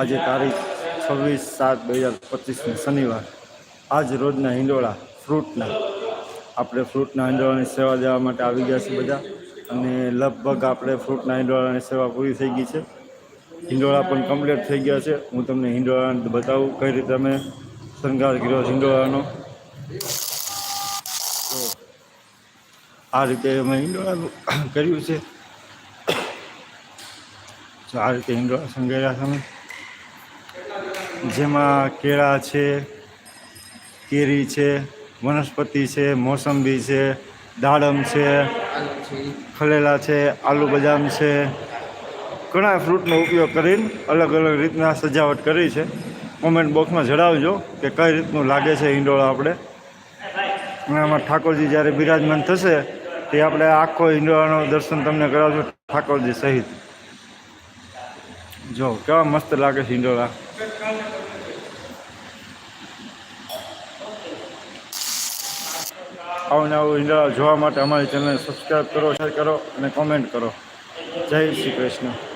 આજે તારીખ છવ્વીસ સાત બે હજાર પચીસને શનિવાર. આજ રોજના હિંડોળા ફ્રૂટના. આપણે ફ્રૂટના હિંડોળાની સેવા દેવા માટે આવી ગયા છે બધા. અને લગભગ આપણે ફ્રૂટના હિંડોળાની સેવા પૂરી થઈ ગઈ છે. હિંડોળા પણ કમ્પ્લીટ થઈ ગયા છે. હું તમને હિંડોળાને બતાવું કઈ રીતે અમે શણગાર કર્યો હિંડોળાનો. તો આ રીતે અમે હિંડોળાનું કર્યું છે. આ રીતે હિંડોળા શણગાર્યા છે અમે. જેમાં કેળા છે, કેરી છે, વનસ્પતિ છે, મોસંબી છે, દાડમ છે, ખલેલા છે, આલુ બદામ છે. ઘણા ફ્રૂટનો ઉપયોગ કરીને અલગ અલગ રીતના સજાવટ કરી છે. કોમેન્ટ બોક્સમાં જણાવજો કે કઈ રીતનું લાગે છે હિંડોળા આપણે. અને આમાં ઠાકોરજી જ્યારે બિરાજમાન થશે, તે આપણે આખો હિંડોળાનો દર્શન તમને કરાવશું ઠાકોરજી સહિત. જો, કેવા મસ્ત લાગે છે હિંડોળા. ને આવું હિંડોળા જોવા માટે અમારી ચેનલ સબસ્ક્રાઈબ કરો શેર કરો અને કોમેન્ટ કરો. જય શ્રી કૃષ્ણ.